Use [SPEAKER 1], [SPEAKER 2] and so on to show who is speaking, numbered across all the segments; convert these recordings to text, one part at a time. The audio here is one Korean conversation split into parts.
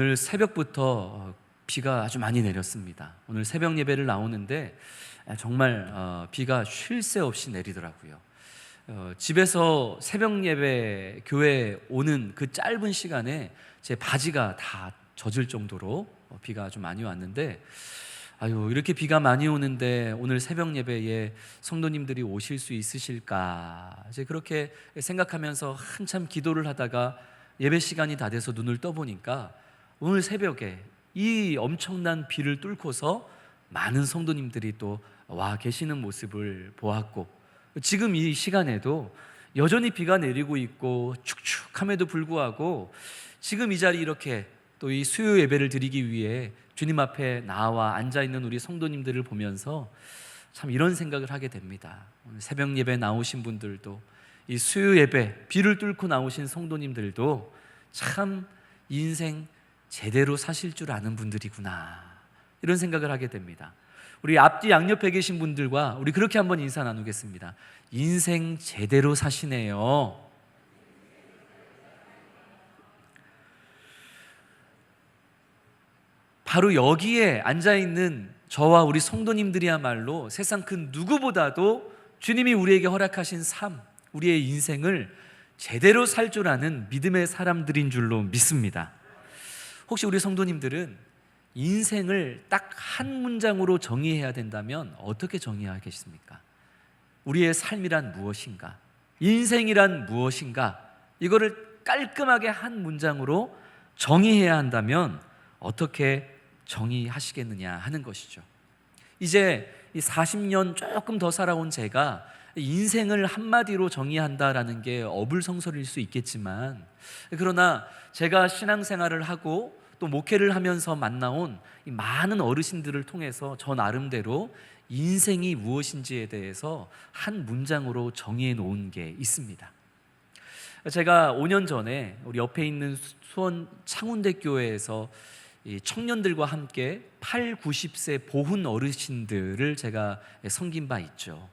[SPEAKER 1] 오늘 새벽부터 비가 아주 많이 내렸습니다. 오늘 새벽 예배를 나오는데 정말 어, 비가 쉴 새 없이 내리더라고요. 어, 집에서 새벽 예배 교회 오는 그 짧은 시간에 제 바지가 다 젖을 정도로 어, 비가 아주 많이 왔는데 아유 이렇게 비가 많이 오는데 오늘 새벽 예배에 성도님들이 오실 수 있으실까 이제 그렇게 생각하면서 한참 기도를 하다가 예배 시간이 다 돼서 눈을 떠보니까 오늘 새벽에 이 엄청난 비를 뚫고서 많은 성도님들이 또 와 계시는 모습을 보았고 지금 이 시간에도 여전히 비가 내리고 있고 축축함에도 불구하고 지금 이 자리 이렇게 또 이 수요 예배를 드리기 위해 주님 앞에 나와 앉아 있는 우리 성도님들을 보면서 참 이런 생각을 하게 됩니다. 오늘 새벽 예배 나오신 분들도 이 수요 예배 비를 뚫고 나오신 성도님들도 참 인생 제대로 사실 줄 아는 분들이구나 이런 생각을 하게 됩니다. 우리 앞뒤 양옆에 계신 분들과 우리 그렇게 한번 인사 나누겠습니다. 인생 제대로 사시네요. 바로 여기에 앉아 있는 저와 우리 성도님들이야말로 세상 그 누구보다도 주님이 우리에게 허락하신 삶, 우리의 인생을 제대로 살 줄 아는 믿음의 사람들인 줄로 믿습니다. 혹시 우리 성도님들은 인생을 딱 한 문장으로 정의해야 된다면 어떻게 정의하겠습니까? 우리의 삶이란 무엇인가? 인생이란 무엇인가? 이거를 깔끔하게 한 문장으로 정의해야 한다면 어떻게 정의하시겠느냐 하는 것이죠. 이제 이 40년 조금 더 살아온 제가 인생을 한마디로 정의한다라는 게 어불성설일 수 있겠지만 그러나 제가 신앙생활을 하고 또 목회를 하면서 만나온 이 많은 어르신들을 통해서 저 나름대로 인생이 무엇인지에 대해서 한 문장으로 정의해 놓은 게 있습니다. 제가 5년 전에 우리 옆에 있는 수원 창운대 교회에서 이 청년들과 함께 8, 90세 보훈 어르신들을 제가 섬긴 바 있죠.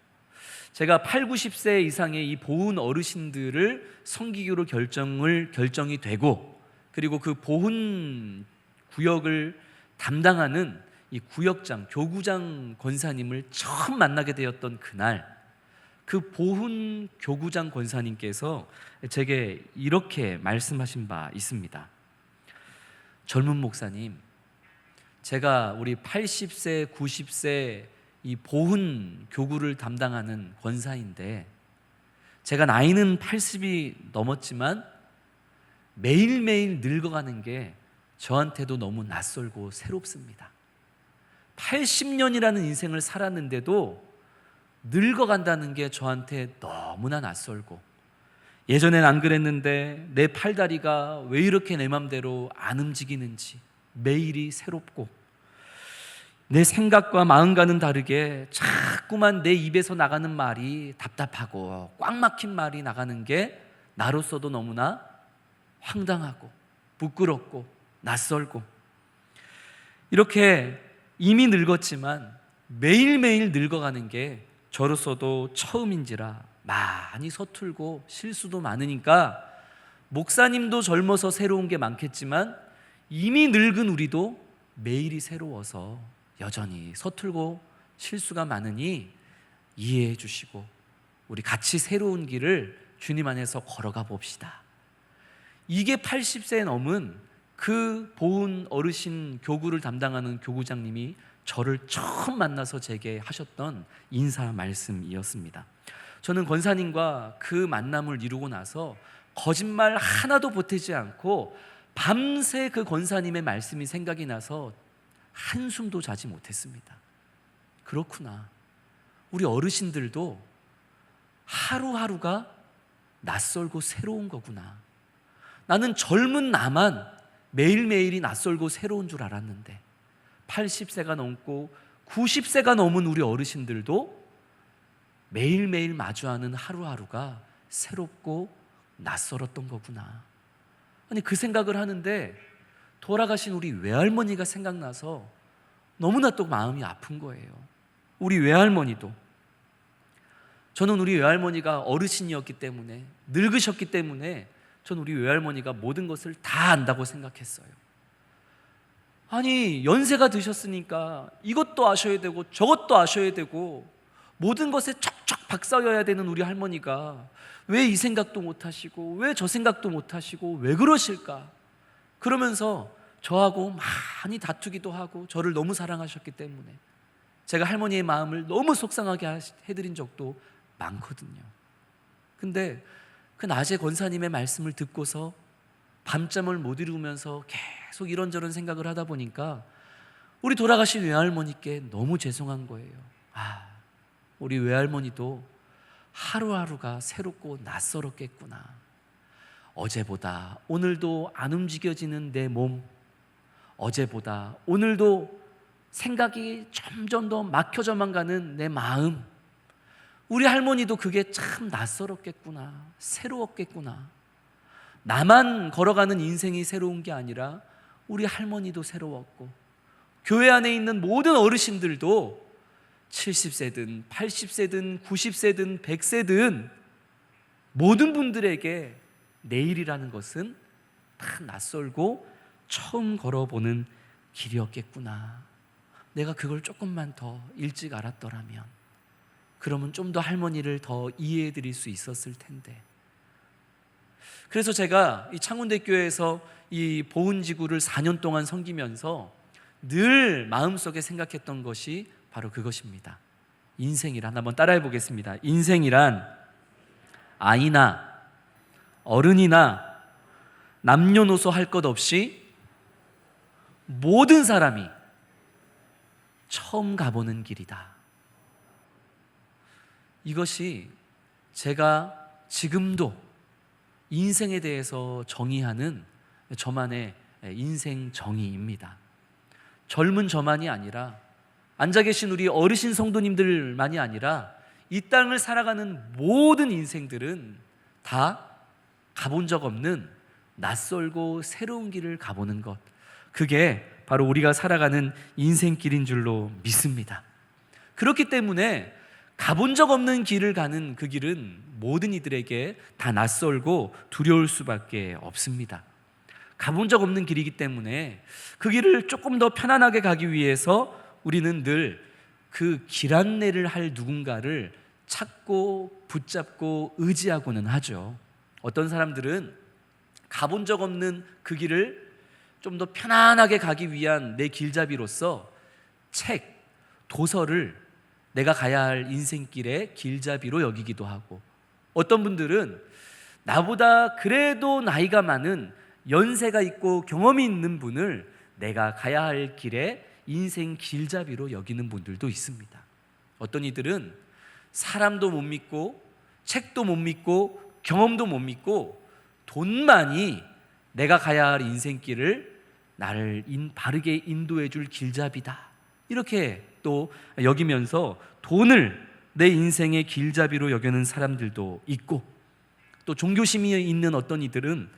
[SPEAKER 1] 제가 8, 90세 이상의 이 보훈 어르신들을 섬기기로 결정을 결정이 되고 그리고 그 보훈 구역을 담당하는 이 구역장, 교구장 권사님을 처음 만나게 되었던 그날 그 보훈 교구장 권사님께서 제게 이렇게 말씀하신 바 있습니다. 젊은 목사님, 제가 우리 80세, 90세 이 보훈 교구를 담당하는 권사인데 제가 나이는 80이 넘었지만 매일매일 늙어가는 게 저한테도 너무 낯설고 새롭습니다. 80년이라는 인생을 살았는데도 늙어간다는 게 저한테 너무나 낯설고 예전엔 안 그랬는데 내 팔다리가 왜 이렇게 내 맘대로 안 움직이는지 매일이 새롭고 내 생각과 마음과는 다르게 자꾸만 내 입에서 나가는 말이 답답하고 꽉 막힌 말이 나가는 게 나로서도 너무나 황당하고 부끄럽고 낯설고. 이렇게 이미 늙었지만 매일매일 늙어가는 게 저로서도 처음인지라 많이 서툴고 실수도 많으니까 목사님도 젊어서 새로운 게 많겠지만 이미 늙은 우리도 매일이 새로워서 여전히 서툴고 실수가 많으니 이해해 주시고 우리 같이 새로운 길을 주님 안에서 걸어가 봅시다. 이게 80세 넘은 그 보훈 어르신 교구를 담당하는 교구장님이 저를 처음 만나서 제게 하셨던 인사 말씀이었습니다. 저는 권사님과 그 만남을 이루고 나서 거짓말 하나도 보태지 않고 밤새 그 권사님의 말씀이 생각이 나서 한숨도 자지 못했습니다. 그렇구나. 우리 어르신들도 하루하루가 낯설고 새로운 거구나. 나는 젊은 나만 매일매일이 낯설고 새로운 줄 알았는데 80세가 넘고 90세가 넘은 우리 어르신들도 매일매일 마주하는 하루하루가 새롭고 낯설었던 거구나. 아니 그 생각을 하는데 돌아가신 우리 외할머니가 생각나서 너무나 또 마음이 아픈 거예요. 우리 외할머니도 저는 우리 외할머니가 어르신이었기 때문에 늙으셨기 때문에 전 우리 외할머니가 모든 것을 다 안다고 생각했어요. 아니, 연세가 드셨으니까 이것도 아셔야 되고 저것도 아셔야 되고 모든 것에 척척 박사여야 되는 우리 할머니가 왜 이 생각도 못 하시고 왜 저 생각도 못 하시고 왜 그러실까? 그러면서 저하고 많이 다투기도 하고 저를 너무 사랑하셨기 때문에 제가 할머니의 마음을 너무 속상하게 해드린 적도 많거든요. 근데 그 낮에 권사님의 말씀을 듣고서 밤잠을 못 이루면서 계속 이런저런 생각을 하다 보니까 우리 돌아가신 외할머니께 너무 죄송한 거예요. 아, 우리 외할머니도 하루하루가 새롭고 낯설었겠구나. 어제보다 오늘도 안 움직여지는 내 몸, 어제보다 오늘도 생각이 점점 더 막혀져만 가는 내 마음. 우리 할머니도 그게 참 낯설었겠구나. 새로웠겠구나. 나만 걸어가는 인생이 새로운 게 아니라 우리 할머니도 새로웠고 교회 안에 있는 모든 어르신들도 70세든 80세든 90세든 100세든 모든 분들에게 내일이라는 것은 다 낯설고 처음 걸어보는 길이었겠구나. 내가 그걸 조금만 더 일찍 알았더라면 그러면 좀 더 할머니를 더 이해해 드릴 수 있었을 텐데. 그래서 제가 이 창원대교회에서 이 보은지구를 4년 동안 섬기면서 늘 마음속에 생각했던 것이 바로 그것입니다. 인생이란 한번 따라해 보겠습니다. 인생이란 아이나 어른이나 남녀노소 할 것 없이 모든 사람이 처음 가보는 길이다. 이것이 제가 지금도 인생에 대해서 정의하는 저만의 인생 정의입니다. 젊은 저만이 아니라 앉아 계신 우리 어르신 성도님들만이 아니라 이 땅을 살아가는 모든 인생들은 다 가본 적 없는 낯설고 새로운 길을 가보는 것. 그게 바로 우리가 살아가는 인생길인 줄로 믿습니다. 그렇기 때문에 가본 적 없는 길을 가는 그 길은 모든 이들에게 다 낯설고 두려울 수밖에 없습니다. 가본 적 없는 길이기 때문에 그 길을 조금 더 편안하게 가기 위해서 우리는 늘 그 길 안내를 할 누군가를 찾고 붙잡고 의지하고는 하죠. 어떤 사람들은 가본 적 없는 그 길을 좀 더 편안하게 가기 위한 내 길잡이로서 책, 도서를 내가 가야 할 인생길의 길잡이로 여기기도 하고 어떤 분들은 나보다 그래도 나이가 많은 연세가 있고 경험이 있는 분을 내가 가야 할 길의 인생 길잡이로 여기는 분들도 있습니다. 어떤 이들은 사람도 못 믿고 책도 못 믿고 경험도 못 믿고 돈만이 내가 가야 할 인생길을 나를 인, 바르게 인도해 줄 길잡이다. 이렇게 또 여기면서 돈을 내 인생의 길잡이로 여기는 사람들도 있고 또 종교심이 있는 어떤 이들은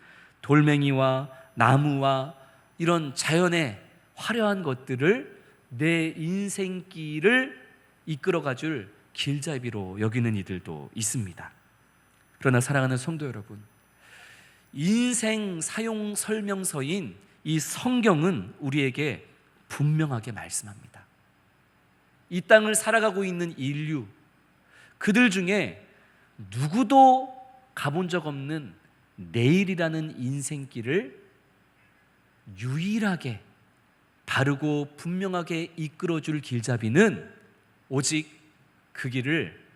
[SPEAKER 1] 돌멩이와 나무와 이런 자연의 화려한 것들을 내 인생길을 이끌어가 줄 길잡이로 여기는 이들도 있습니다. 그러나 사랑하는 성도 여러분, 인생 사용 설명서인 이 성경은 우리에게 분명하게 말씀합니다. 이 땅을 살아가고 있는 인류, 그들 중에 누구도 가본 적 없는 내일이라는 인생길을 유일하게 바르고 분명하게 이끌어 줄 길잡이는 오직 그 길을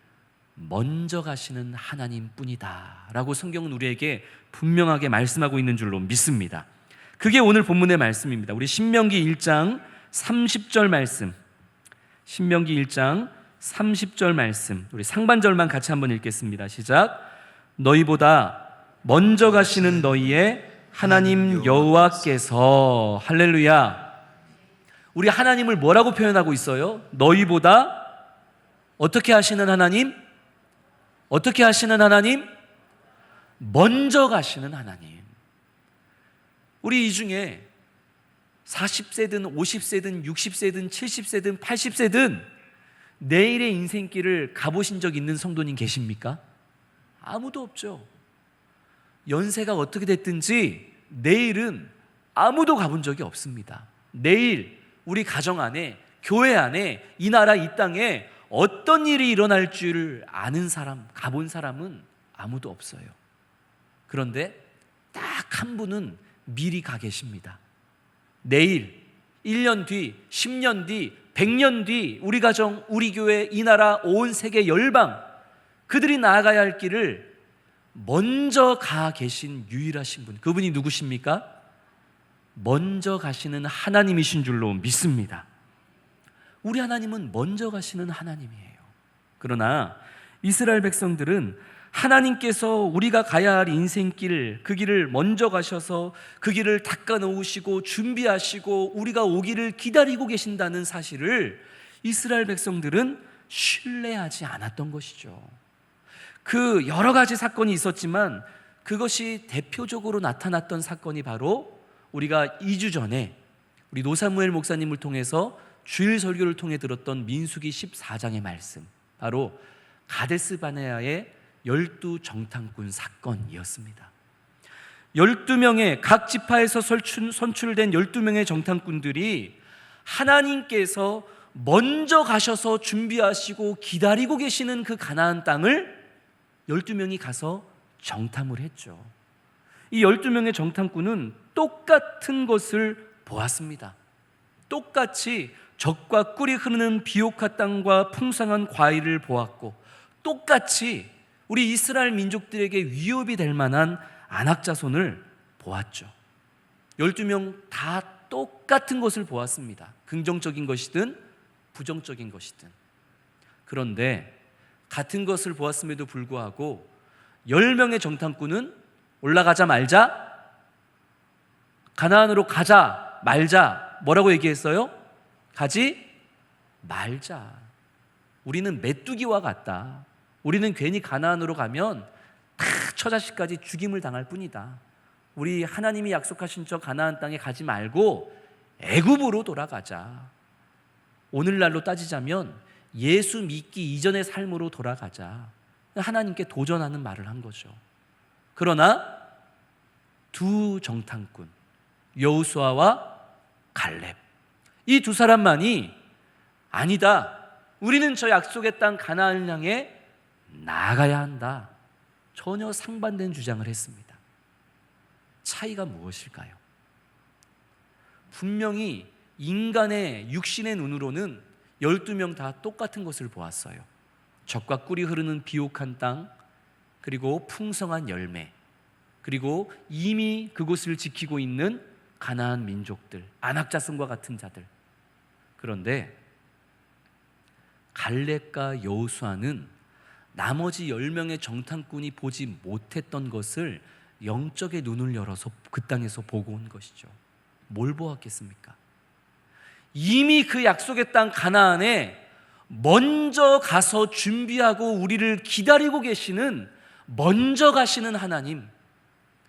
[SPEAKER 1] 먼저 가시는 하나님 뿐이다. 라고 성경은 우리에게 분명하게 말씀하고 있는 줄로 믿습니다. 그게 오늘 본문의 말씀입니다. 우리 신명기 1장 30절 말씀. 신명기 1장 30절 말씀. 우리 상반절만 같이 한번 읽겠습니다. 시작. 너희보다 먼저 가시는 너희의 하나님 여호와께서 할렐루야. 우리 하나님을 뭐라고 표현하고 있어요? 너희보다 어떻게 하시는 하나님? 어떻게 하시는 하나님? 먼저 가시는 하나님. 우리 이 중에 40세든 50세든 60세든 70세든 80세든 내일의 인생길을 가보신 적 있는 성도님 계십니까? 아무도 없죠. 연세가 어떻게 됐든지 내일은 아무도 가본 적이 없습니다. 내일 우리 가정 안에 교회 안에 이 나라 이 땅에 어떤 일이 일어날 줄 아는 사람, 가본 사람은 아무도 없어요. 그런데 딱 한 분은 미리 가 계십니다. 내일, 1년 뒤, 10년 뒤, 100년 뒤 우리 가정, 우리 교회, 이 나라, 온 세계 열방 그들이 나아가야 할 길을 먼저 가 계신 유일하신 분. 그분이 누구십니까? 먼저 가시는 하나님이신 줄로 믿습니다. 우리 하나님은 먼저 가시는 하나님이에요. 그러나 이스라엘 백성들은 하나님께서 우리가 가야 할 인생길, 그 길을 먼저 가셔서 그 길을 닦아 놓으시고 준비하시고 우리가 오기를 기다리고 계신다는 사실을 이스라엘 백성들은 신뢰하지 않았던 것이죠. 그 여러 가지 사건이 있었지만 그것이 대표적으로 나타났던 사건이 바로 우리가 2주 전에 우리 노사무엘 목사님을 통해서 주일 설교를 통해 들었던 민수기 14장의 말씀 바로 가데스 바네아의 열두 정탐꾼 사건이었습니다. 12명의 각 지파에서 선출 된 12명의 정탐꾼들이 하나님께서 먼저 가셔서 준비하시고 기다리고 계시는 그 가나안 땅을 12명이 가서 정탐을 했죠. 이 12명의 정탐꾼은 똑같은 것을 보았습니다. 똑같이 적과 꿀이 흐르는 비옥한 땅과 풍성한 과일을 보았고 똑같이 우리 이스라엘 민족들에게 위협이 될 만한 안악자손을 보았죠. 12명 다 똑같은 것을 보았습니다. 긍정적인 것이든 부정적인 것이든. 그런데 같은 것을 보았음에도 불구하고 10명의 정탐꾼은 올라가자 말자 가나안으로 가자 말자 뭐라고 얘기했어요? 가지 말자. 우리는 메뚜기와 같다. 우리는 괜히 가나안으로 가면 다 처자식까지 죽임을 당할 뿐이다. 우리 하나님이 약속하신 저 가나안 땅에 가지 말고 애굽으로 돌아가자. 오늘날로 따지자면 예수 믿기 이전의 삶으로 돌아가자. 하나님께 도전하는 말을 한 거죠. 그러나 두 정탐꾼 여우수아와 갈렙 이 두 사람만이 아니다. 우리는 저 약속의 땅 가나안을 향해 나아가야 한다. 전혀 상반된 주장을 했습니다. 차이가 무엇일까요? 분명히 인간의 육신의 눈으로는 12명 다 똑같은 것을 보았어요. 적과 꿀이 흐르는 비옥한 땅, 그리고 풍성한 열매, 그리고 이미 그곳을 지키고 있는 가나안 민족들, 안악자손과 같은 자들. 그런데 갈렙과 여호수아는 나머지 10명의 정탐꾼이 보지 못했던 것을 영적의 눈을 열어서 그 땅에서 보고 온 것이죠. 뭘 보았겠습니까? 이미 그 약속의 땅 가나안에 먼저 가서 준비하고 우리를 기다리고 계시는 먼저 가시는 하나님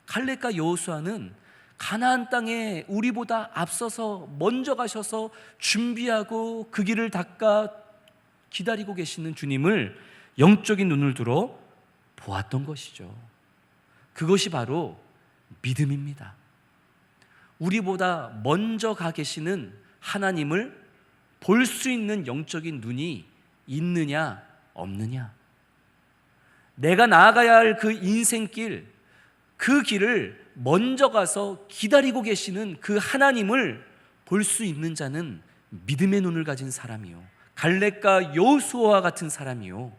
[SPEAKER 1] 갈렙과 여호수아는 가나안 땅에 우리보다 앞서서 먼저 가셔서 준비하고 그 길을 닦아 기다리고 계시는 주님을 영적인 눈을 들어 보았던 것이죠. 그것이 바로 믿음입니다. 우리보다 먼저 가 계시는 하나님을 볼 수 있는 영적인 눈이 있느냐, 없느냐. 내가 나아가야 할 그 인생길, 그 길을 먼저 가서 기다리고 계시는 그 하나님을 볼 수 있는 자는 믿음의 눈을 가진 사람이요. 갈렙과 여호수아와 같은 사람이요.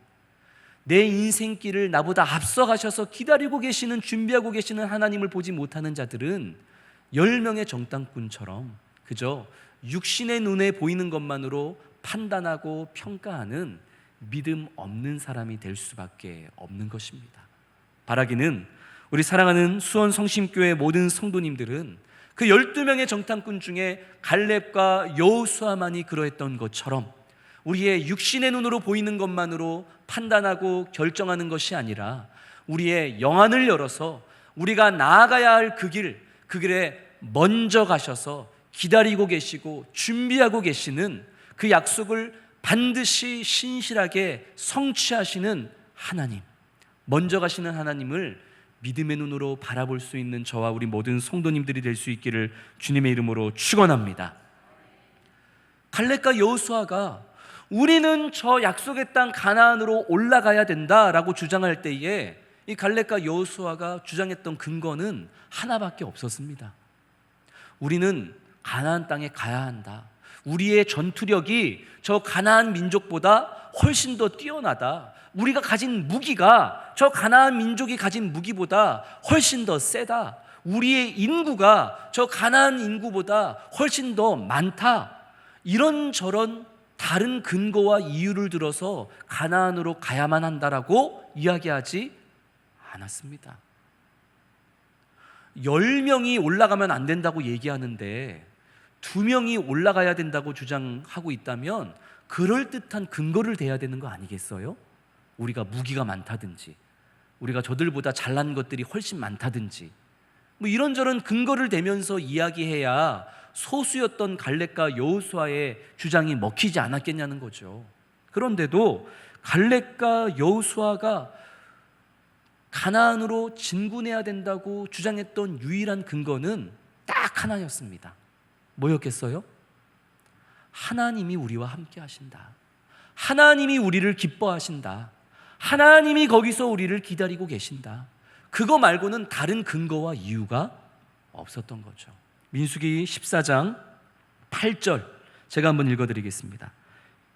[SPEAKER 1] 내 인생길을 나보다 앞서 가셔서 기다리고 계시는 준비하고 계시는 하나님을 보지 못하는 자들은 열 명의 정당꾼처럼 그저 육신의 눈에 보이는 것만으로 판단하고 평가하는 믿음 없는 사람이 될 수밖에 없는 것입니다. 바라기는 우리 사랑하는 수원 성심교회 모든 성도님들은 그 12명의 정탐꾼 중에 갈렙과 여호수아만이 그러했던 것처럼 우리의 육신의 눈으로 보이는 것만으로 판단하고 결정하는 것이 아니라 우리의 영안을 열어서 우리가 나아가야 할 그 길, 그 길에 먼저 가셔서 기다리고 계시고 준비하고 계시는 그 약속을 반드시 신실하게 성취하시는 하나님, 먼저 가시는 하나님을 믿음의 눈으로 바라볼 수 있는 저와 우리 모든 성도님들이 될 수 있기를 주님의 이름으로 축원합니다. 갈렙과 여호수아가 우리는 저 약속의 땅 가나안으로 올라가야 된다라고 주장할 때에 이 갈렙과 여호수아가 주장했던 근거는 하나밖에 없었습니다. 우리는 가나안 땅에 가야 한다. 우리의 전투력이 저 가나안 민족보다 훨씬 더 뛰어나다. 우리가 가진 무기가 저 가나안 민족이 가진 무기보다 훨씬 더 세다. 우리의 인구가 저 가나안 인구보다 훨씬 더 많다. 이런저런 다른 근거와 이유를 들어서 가나안으로 가야만 한다라고 이야기하지 않았습니다. 10명이 올라가면 안 된다고 얘기하는데 두 명이 올라가야 된다고 주장하고 있다면 그럴듯한 근거를 대야 되는 거 아니겠어요? 우리가 무기가 많다든지 우리가 저들보다 잘난 것들이 훨씬 많다든지 뭐 이런저런 근거를 대면서 이야기해야 소수였던 갈렙과 여호수아의 주장이 먹히지 않았겠냐는 거죠. 그런데도 갈렙과 여호수아가 가나안으로 진군해야 된다고 주장했던 유일한 근거는 딱 하나였습니다. 뭐였겠어요? 하나님이 우리와 함께 하신다. 하나님이 우리를 기뻐하신다. 하나님이 거기서 우리를 기다리고 계신다. 그거 말고는 다른 근거와 이유가 없었던 거죠. 민수기 14장 8절 제가 한번 읽어 드리겠습니다.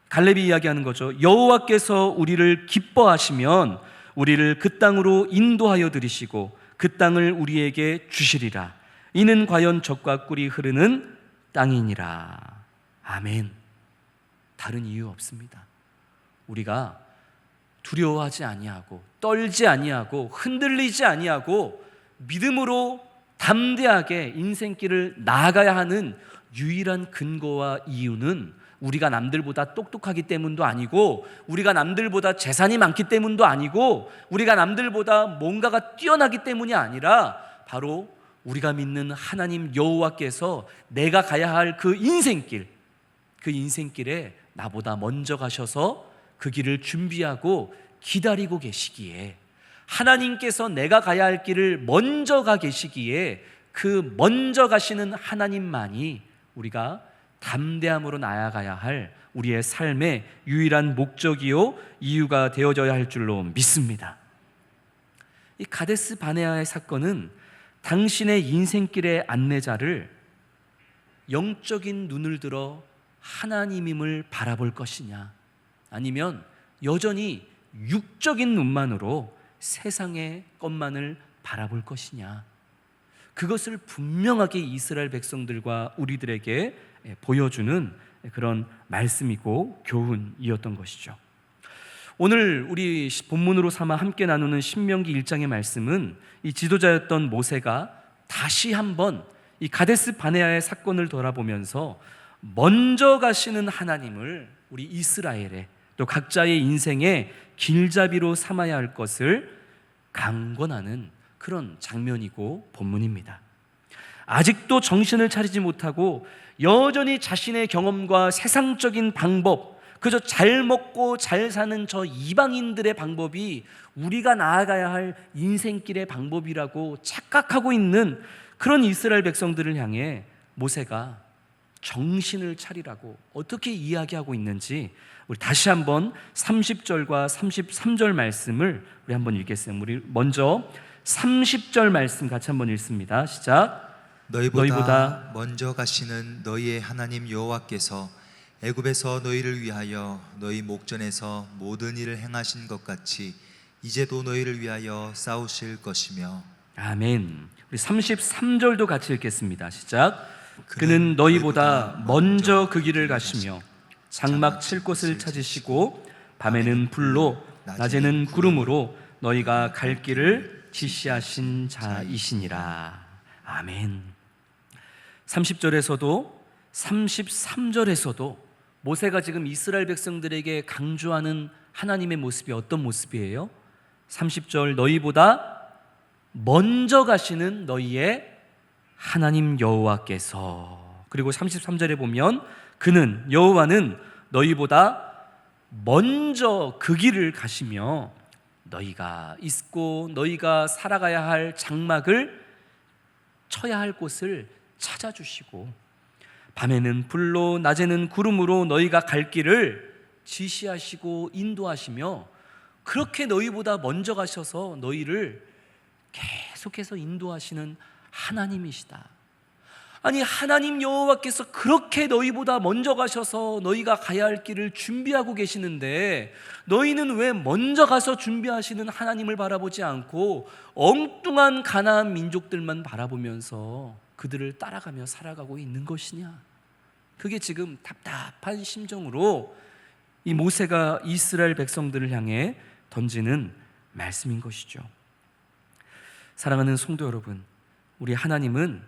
[SPEAKER 1] 갈렙이 이야기하는 거죠. 여호와께서 우리를 기뻐하시면 우리를 그 땅으로 인도하여 들이시고 그 땅을 우리에게 주시리라. 이는 과연 젖과 꿀이 흐르는 땅이니라. 아멘. 다른 이유 없습니다. 우리가 두려워하지 아니하고 떨지 아니하고 흔들리지 아니하고 믿음으로 담대하게 인생길을 나아가야 하는 유일한 근거와 이유는 우리가 남들보다 똑똑하기 때문도 아니고 우리가 남들보다 재산이 많기 때문도 아니고 우리가 남들보다 뭔가가 뛰어나기 때문이 아니라 바로 우리가 믿는 하나님 여호와께서 내가 가야 할 그 인생길 그 인생길에 나보다 먼저 가셔서 그 길을 준비하고 기다리고 계시기에 하나님께서 내가 가야 할 길을 먼저 가 계시기에 그 먼저 가시는 하나님만이 우리가 담대함으로 나아가야 할 우리의 삶의 유일한 목적이요 이유가 되어져야 할 줄로 믿습니다. 이 가데스 바네아의 사건은 당신의 인생길의 안내자를 영적인 눈을 들어 하나님임을 바라볼 것이냐 아니면 여전히 육적인 눈만으로 세상의 것만을 바라볼 것이냐 그것을 분명하게 이스라엘 백성들과 우리들에게 보여주는 그런 말씀이고 교훈이었던 것이죠. 오늘 우리 본문으로 삼아 함께 나누는 신명기 1장의 말씀은 이 지도자였던 모세가 다시 한번 이 가데스 바네아의 사건을 돌아보면서 먼저 가시는 하나님을 우리 이스라엘에 또 각자의 인생의 길잡이로 삼아야 할 것을 강권하는 그런 장면이고 본문입니다. 아직도 정신을 차리지 못하고 여전히 자신의 경험과 세상적인 방법, 그저 잘 먹고 잘 사는 저 이방인들의 방법이 우리가 나아가야 할 인생길의 방법이라고 착각하고 있는 그런 이스라엘 백성들을 향해 모세가 정신을 차리라고 어떻게 이야기하고 있는지 우리 다시 한번 30절과 33절 말씀을 우리 한번 읽겠습니다. 우리 먼저 30절 말씀 같이 한번 읽습니다. 시작.
[SPEAKER 2] 너희보다,
[SPEAKER 1] 너희보다
[SPEAKER 2] 먼저 가시는 너희의 하나님 여호와께서 애굽에서 너희를 위하여 너희 목전에서 모든 일을 행하신 것 같이 이제도 너희를 위하여 싸우실 것이며
[SPEAKER 1] 아멘. 우리 33절도 같이 읽겠습니다. 시작. 그는 너희보다 먼저 그 길을 가시며 장막 칠 곳을 찾으시고 밤에는 불로 낮에는 구름으로 너희가 갈 길을 지시하신 자이시니라. 아멘. 30절에서도 33절에서도 모세가 지금 이스라엘 백성들에게 강조하는 하나님의 모습이 어떤 모습이에요? 30절 너희보다 먼저 가시는 너희의 하나님 여호와께서 그리고 33절에 보면 그는 여호와는 너희보다 먼저 그 길을 가시며 너희가 있고 너희가 살아가야 할 장막을 쳐야 할 곳을 찾아주시고 밤에는 불로 낮에는 구름으로 너희가 갈 길을 지시하시고 인도하시며 그렇게 너희보다 먼저 가셔서 너희를 계속해서 인도하시는 하나님이시다. 아니 하나님 여호와께서 그렇게 너희보다 먼저 가셔서 너희가 가야 할 길을 준비하고 계시는데 너희는 왜 먼저 가서 준비하시는 하나님을 바라보지 않고 엉뚱한 가나안 민족들만 바라보면서 그들을 따라가며 살아가고 있는 것이냐? 그게 지금 답답한 심정으로 이 모세가 이스라엘 백성들을 향해 던지는 말씀인 것이죠. 사랑하는 성도 여러분, 우리 하나님은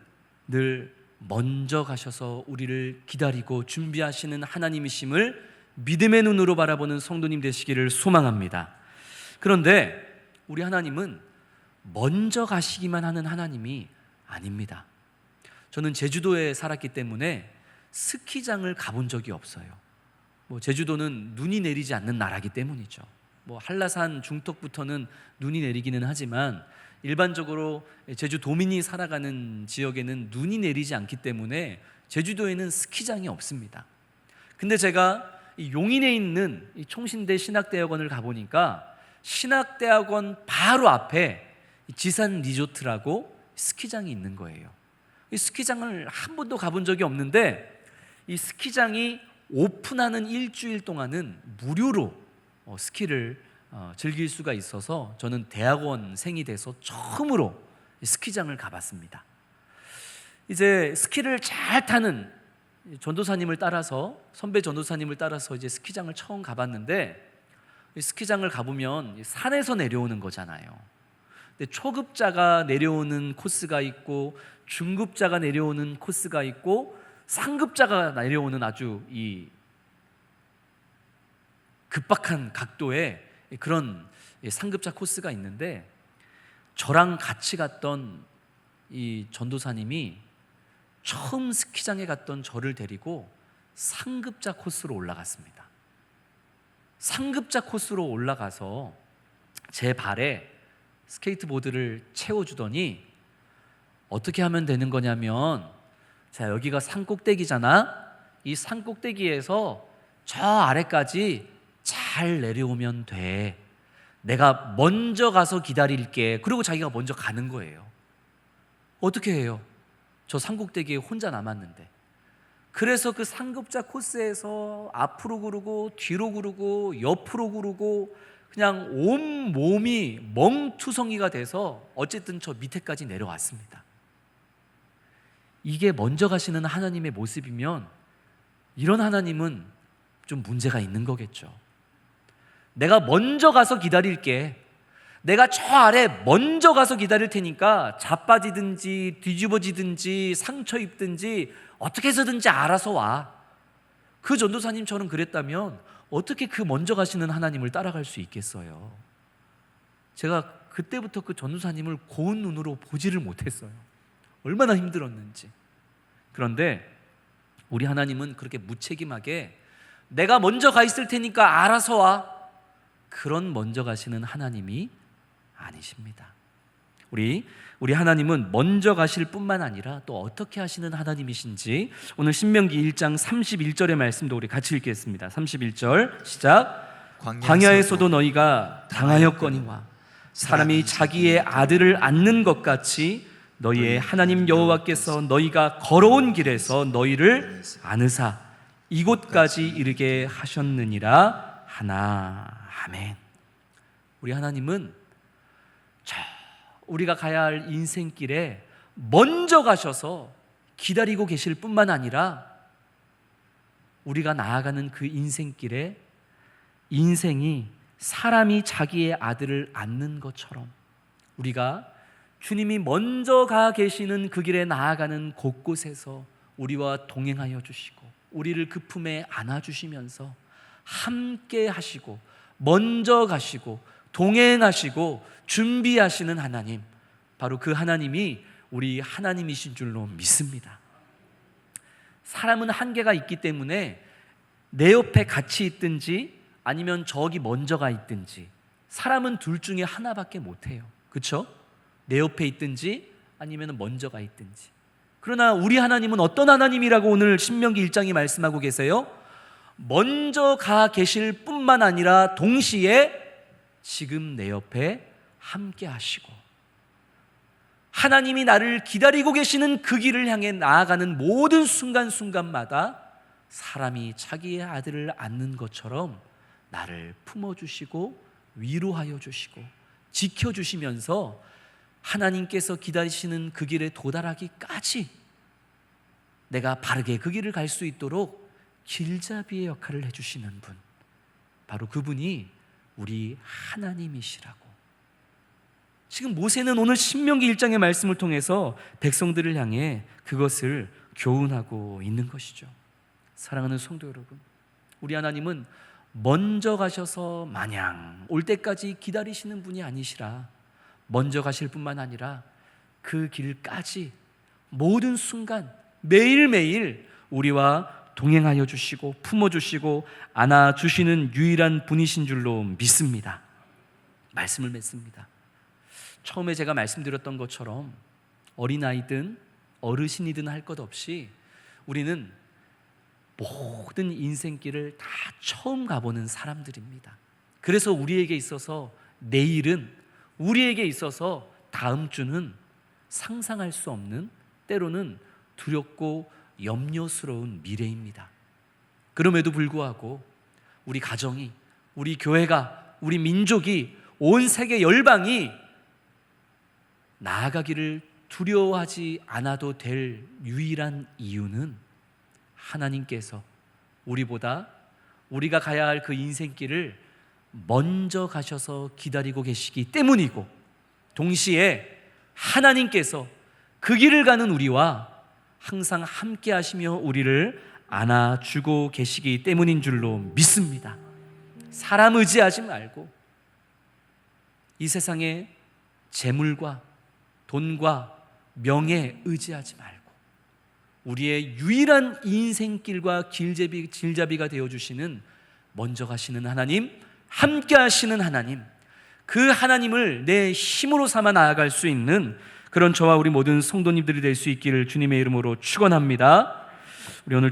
[SPEAKER 1] 늘 먼저 가셔서 우리를 기다리고 준비하시는 하나님이심을 믿음의 눈으로 바라보는 성도님 되시기를 소망합니다. 그런데 우리 하나님은 먼저 가시기만 하는 하나님이 아닙니다. 저는 제주도에 살았기 때문에 스키장을 가본 적이 없어요. 뭐 제주도는 눈이 내리지 않는 나라기 때문이죠. 뭐 한라산 중턱부터는 눈이 내리기는 하지만 일반적으로 제주 도민이 살아가는 지역에는 눈이 내리지 않기 때문에 제주도에는 스키장이 없습니다. 근데 제가 이 용인에 있는 이 총신대 신학대학원을 가보니까 신학대학원 바로 앞에 이 지산 리조트라고 스키장이 있는 거예요. 이 스키장을 한 번도 가본 적이 없는데 이 스키장이 오픈하는 일주일 동안은 무료로 어, 스키를 어, 즐길 수가 있어서 저는 대학원생이 돼서 처음으로 이 스키장을 가봤습니다. 이제 스키를 잘 타는 전도사님을 따라서 선배 전도사님을 따라서 이제 스키장을 처음 가봤는데 이 스키장을 가보면 이 산에서 내려오는 거잖아요. 근데 초급자가 내려오는 코스가 있고 중급자가 내려오는 코스가 있고 상급자가 내려오는 아주 이 급박한 각도의 그런 상급자 코스가 있는데 저랑 같이 갔던 이 전도사님이 처음 스키장에 갔던 저를 데리고 상급자 코스로 올라갔습니다. 상급자 코스로 올라가서 제 발에 스케이트보드를 채워주더니 어떻게 하면 되는 거냐면 자 여기가 산꼭대기잖아. 이 산꼭대기에서 저 아래까지 잘 내려오면 돼. 내가 먼저 가서 기다릴게. 그리고 자기가 먼저 가는 거예요. 어떻게 해요? 저 산꼭대기에 혼자 남았는데. 그래서 그 상급자 코스에서 앞으로 구르고 뒤로 구르고 옆으로 구르고 그냥 온 몸이 멍투성이가 돼서 어쨌든 저 밑에까지 내려왔습니다. 이게 먼저 가시는 하나님의 모습이면 이런 하나님은 좀 문제가 있는 거겠죠. 내가 먼저 가서 기다릴게. 내가 저 아래 먼저 가서 기다릴 테니까 자빠지든지 뒤집어지든지 상처 입든지 어떻게 해서든지 알아서 와. 그 전도사님처럼 그랬다면 어떻게 그 먼저 가시는 하나님을 따라갈 수 있겠어요? 제가 그때부터 그 전도사님을 고운 눈으로 보지를 못했어요. 얼마나 힘들었는지. 그런데 우리 하나님은 그렇게 무책임하게 내가 먼저 가 있을 테니까 알아서 와. 그런 먼저 가시는 하나님이 아니십니다. 우리 우리 하나님은 먼저 가실 뿐만 아니라 또 어떻게 하시는 하나님이신지 오늘 신명기 1장 31절의 말씀도 우리 같이 읽겠습니다. 31절 시작. 광야에서도 너희가 당하였거니와 사람이 자기의 아들을 안는 것 같이 너희의 하나님 여호와께서 너희가 걸어온 길에서 너희를 안으사 이곳까지 이르게 하셨느니라 하나 아멘. 우리 하나님은 저 우리가 가야 할 인생길에 먼저 가셔서 기다리고 계실 뿐만 아니라 우리가 나아가는 그 인생길에 인생이 사람이 자기의 아들을 안는 것처럼 우리가 주님이 먼저 가 계시는 그 길에 나아가는 곳곳에서 우리와 동행하여 주시고 우리를 그 품에 안아 주시면서 함께 하시고 먼저 가시고 동행하시고 준비하시는 하나님 바로 그 하나님이 우리 하나님이신 줄로 믿습니다. 사람은 한계가 있기 때문에 내 옆에 같이 있든지 아니면 저기 먼저 가 있든지 사람은 둘 중에 하나밖에 못 해요. 그렇죠? 내 옆에 있든지 아니면 먼저 가 있든지. 그러나 우리 하나님은 어떤 하나님이라고 오늘 신명기 1장이 말씀하고 계세요? 먼저 가 계실 뿐만 아니라 동시에 지금 내 옆에 함께 하시고 하나님이 나를 기다리고 계시는 그 길을 향해 나아가는 모든 순간순간마다 사람이 자기의 아들을 안는 것처럼 나를 품어주시고 위로하여 주시고 지켜주시면서 하나님께서 기다리시는 그 길에 도달하기까지 내가 바르게 그 길을 갈 수 있도록 길잡이의 역할을 해주시는 분. 바로 그분이 우리 하나님이시라고. 지금 모세는 오늘 신명기 1장의 말씀을 통해서 백성들을 향해 그것을 교훈하고 있는 것이죠. 사랑하는 성도 여러분 우리 하나님은 먼저 가셔서 마냥 올 때까지 기다리시는 분이 아니시라. 먼저 가실 뿐만 아니라 그 길까지 모든 순간 매일매일 우리와 동행하여 주시고 품어 주시고 안아 주시는 유일한 분이신 줄로 믿습니다. 말씀을 맺습니다. 처음에 제가 말씀드렸던 것처럼 어린아이든 어르신이든 할 것 없이 우리는 모든 인생길을 다 처음 가보는 사람들입니다. 그래서 우리에게 있어서 내일은 우리에게 있어서 다음 주는 상상할 수 없는 때로는 두렵고 염려스러운 미래입니다. 그럼에도 불구하고 우리 가정이, 우리 교회가, 우리 민족이, 온 세계 열방이 나아가기를 두려워하지 않아도 될 유일한 이유는 하나님께서 우리보다 우리가 가야 할 그 인생길을 먼저 가셔서 기다리고 계시기 때문이고 동시에 하나님께서 그 길을 가는 우리와 항상 함께 하시며 우리를 안아주고 계시기 때문인 줄로 믿습니다. 사람 의지하지 말고 이 세상에 재물과 돈과 명예 의지하지 말고 우리의 유일한 인생길과 길잡이, 길잡이가 되어주시는 먼저 가시는 하나님, 함께 하시는 하나님, 그 하나님을 내 힘으로 삼아 나아갈 수 있는 그런 저와 우리 모든 성도님들이 될 수 있기를 주님의 이름으로 축원합니다. 우리 오늘